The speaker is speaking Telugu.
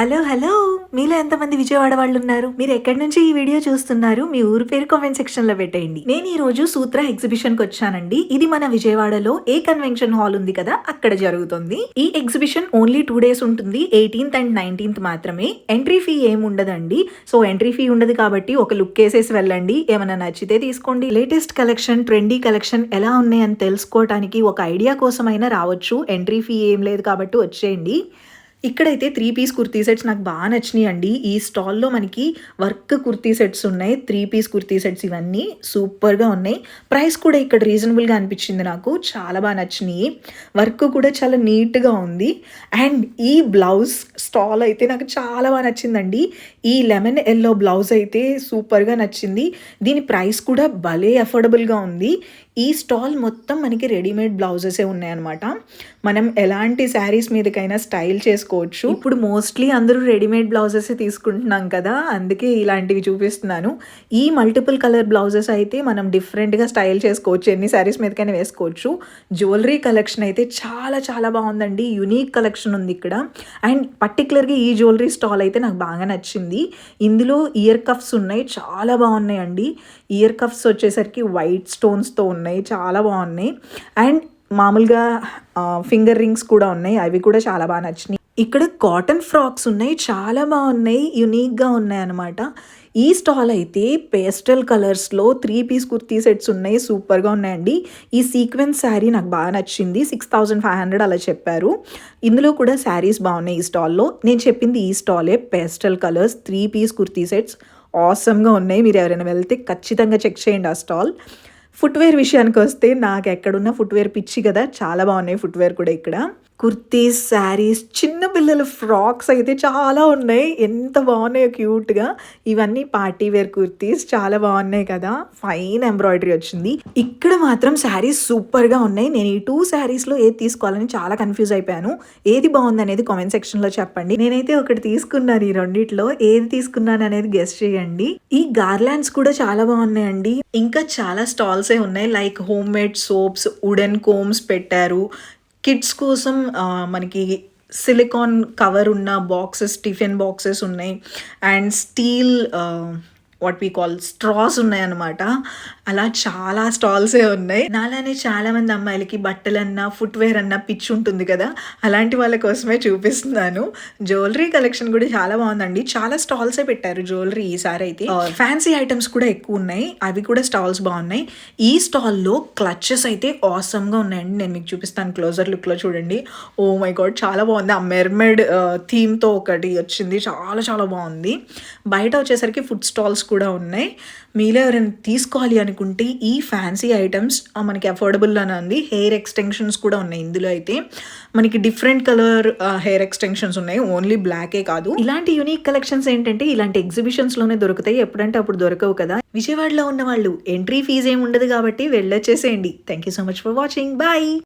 Hello hello. మీలో ఎంతమంది విజయవాడ వాళ్ళు ఉన్నారు మీరు ఎక్కడి నుంచి ఈ వీడియో చూస్తున్నారు? మీ ఊరు పేరు కామెంట్ సెక్షన్లో పెట్టేయండి. నేను ఈ రోజు సూత్ర ఎగ్జిబిషన్కి వచ్చానండి. ఇది మన విజయవాడలో ఏ కన్వెన్షన్ హాల్ ఉంది కదా అక్కడ జరుగుతుంది. ఈ ఎగ్జిబిషన్ ఓన్లీ టూ డేస్ ఉంటుంది. ఎయిటీన్త్ అండ్ నైన్టీన్త్ మాత్రమే. ఎంట్రీ ఫీ ఏం ఉండదండి. సో ఎంట్రీ ఫీ ఉండదు కాబట్టి ఒక లుక్ వేసేసి వెళ్ళండి. ఏమైనా నచ్చితే తీసుకోండి. లేటెస్ట్ కలెక్షన్ ట్రెండీ కలెక్షన్ ఎలా ఉన్నాయని తెలుసుకోవటానికి ఒక ఐడియా కోసమైనా రావచ్చు. ఎంట్రీ ఫీ ఏం లేదు కాబట్టి వచ్చేయండి. ఇక్కడైతే త్రీ పీస్ కుర్తీ సెట్స్ నాకు బాగా నచ్చినాయి అండి ఈ స్టాల్లో మనకి వర్క్ కుర్తీ సెట్స్ ఉన్నాయి. త్రీ పీస్ కుర్తీ సెట్స్ ఇవన్నీ సూపర్గా ఉన్నాయి. ప్రైస్ కూడా ఇక్కడ రీజనబుల్గా అనిపించింది నాకు. చాలా బాగా నచ్చినాయి. వర్క్ కూడా చాలా నీట్గా ఉంది. అండ్ ఈ బ్లౌజ్ స్టాల్ అయితే నాకు చాలా బాగా నచ్చిందండి. ఈ లెమన్ ఎల్లో బ్లౌజ్ అయితే సూపర్గా నచ్చింది. దీని ప్రైస్ కూడా భలే అఫోర్డబుల్గా ఉంది. ఈ స్టాల్ మొత్తం మనకి రెడీమేడ్ బ్లౌజెసే ఉన్నాయన్నమాట. మనం ఎలాంటి శారీస్ మీదకైనా స్టైల్ చేసుకోవచ్చు. ఇప్పుడు మోస్ట్లీ అందరూ రెడీమేడ్ బ్లౌజెస్ తీసుకుంటున్నాం కదా అందుకే ఇలాంటివి చూపిస్తున్నాను. ఈ మల్టిపుల్ కలర్ బ్లౌజెస్ అయితే మనం డిఫరెంట్గా స్టైల్ చేసుకోవచ్చు ఎన్ని శారీస్ మీదకైనా వేసుకోవచ్చు. జ్యువెలరీ కలెక్షన్ అయితే చాలా చాలా బాగుందండి. యునీక్ కలెక్షన్ ఉంది ఇక్కడ. అండ్ పర్టికులర్గా ఈ జ్యువెలరీ స్టాల్ అయితే నాకు బాగా నచ్చింది. ఇందులో ఇయర్ కఫ్స్ ఉన్నాయి చాలా బాగున్నాయండి. ఇయర్ కఫ్స్ వచ్చేసరికి వైట్ స్టోన్స్తో ఉన్నాయి చాలా బాగున్నాయి. అండ్ మామూలుగా ఫింగర్ రింగ్స్ కూడా ఉన్నాయి. అవి కూడా చాలా బాగా నచ్చినాయి. ఇక్కడ కాటన్ ఫ్రాక్స్ ఉన్నాయి. చాలా బాగున్నాయి. యునీక్గా ఉన్నాయి అనమాట ఈ స్టాల్ అయితే పేస్టల్ కలర్స్లో త్రీ పీస్ కుర్తీ సెట్స్ ఉన్నాయి. సూపర్గా ఉన్నాయండి. ఈ సీక్వెన్స్ శారీ నాకు బాగా నచ్చింది. సిక్స్ థౌజండ్ ఫైవ్ హండ్రెడ్ అలా చెప్పారు. ఇందులో కూడా శారీస్ బాగున్నాయి ఈ స్టాల్లో. నేను చెప్పింది ఈ స్టాలే. Pastel colours three piece kurti sets. ఆసమ్గా ఉన్నాయి. మీరు ఎవరైనా వెళ్తే ఖచ్చితంగా చెక్ చేయండి ఆ స్టాల్. ఫుట్వేర్ విషయానికి వస్తే నాకు ఎక్కడున్న ఫుట్వేర్ పిచ్చి కదా చాలా బాగున్నాయి ఫుట్వేర్ కూడా ఇక్కడ. కుర్తీస్ శారీస్ చిన్న పిల్లల ఫ్రాక్స్ అయితే చాలా ఉన్నాయి. ఎంత బాగున్నాయో క్యూట్గా. ఇవన్నీ పార్టీ వేర్ కుర్తీస్ చాలా బాగున్నాయి కదా. ఫైన్ ఎంబ్రాయిడరీ వచ్చింది. ఇక్కడ మాత్రం శారీస్ సూపర్గా ఉన్నాయి. నేను ఈ టూ శారీస్లో ఏది తీసుకోవాలని చాలా కన్ఫ్యూజ్ అయిపోయాను. ఏది బాగుంది అనేది కామెంట్ సెక్షన్లో చెప్పండి. నేనైతే ఒకటి తీసుకున్నాను ఈ రెండిట్లో. ఏది తీసుకున్నాను అనేది గెస్ట్ చేయండి. ఈ గార్లాండ్స్ కూడా చాలా బాగున్నాయండి. ఇంకా చాలా స్టాల్సే ఉన్నాయి. Like home made soaps wooden combs పెట్టారు. కిడ్స్ కోసం మనకి సిలికాన్ కవర్ ఉన్న బాక్సెస్ టిఫిన్ బాక్సెస్ ఉన్నాయి. And steel what we call straws ఉన్నాయన్నమాట అలా చాలా స్టాల్సే ఉన్నాయి. నాలానే చాలా మంది అమ్మాయిలకి బట్టలన్నా ఫుట్వేర్ అన్నా పిచ్చి ఉంటుంది కదా. అలాంటి వాళ్ళ కోసమే చూపిస్తున్నాను. జ్యువెలరీ కలెక్షన్ కూడా చాలా బాగుందండి. చాలా స్టాల్సే పెట్టారు జ్యువెలరీ ఈసారి అయితే. Uh, ఫ్యాన్సీ ఐటమ్స్ కూడా ఎక్కువ ఉన్నాయి. అవి కూడా స్టాల్స్ బాగున్నాయి. ఈ స్టాల్లో క్లచెస్ అయితే ఆసమ్గా ఉన్నాయండి. నేను మీకు చూపిస్తాను క్లోజర్ లుక్లో చూడండి. ఓ మై గాడ్ చాలా బాగుంది. ఆ మెర్మెడ్ థీమ్తో uh, ఒకటి వచ్చింది. చాలా చాలా బాగుంది. బయట వచ్చేసరికి ఫుడ్ స్టాల్స్ కూడా ఉన్నాయి. మీలో ఎవరైనా తీసుకోవాలి అనుకుంటే ఈ ఫ్యాన్సీ ఐటమ్స్ మనకి అఫోర్డబుల్ అని ఉంది. హెయిర్ ఎక్స్టెన్షన్స్ కూడా ఉన్నాయి ఇందులో అయితే. మనకి డిఫరెంట్ కలర్ హెయిర్ ఎక్స్టెన్షన్స్ ఉన్నాయి. ఓన్లీ బ్లాకే కాదు. ఇలాంటి యూనిక్ కలెక్షన్స్ ఏంటంటే ఇలాంటి ఎగ్జిబిషన్స్లోనే దొరుకుతాయి. ఎప్పుడంటే అప్పుడు దొరకవు కదా. విజయవాడలో ఉన్న వాళ్ళు ఎంట్రీ ఫీజు ఏమి ఉండదు కాబట్టి వెళ్ళొచ్చేసేయండి. Thank you so much for watching bye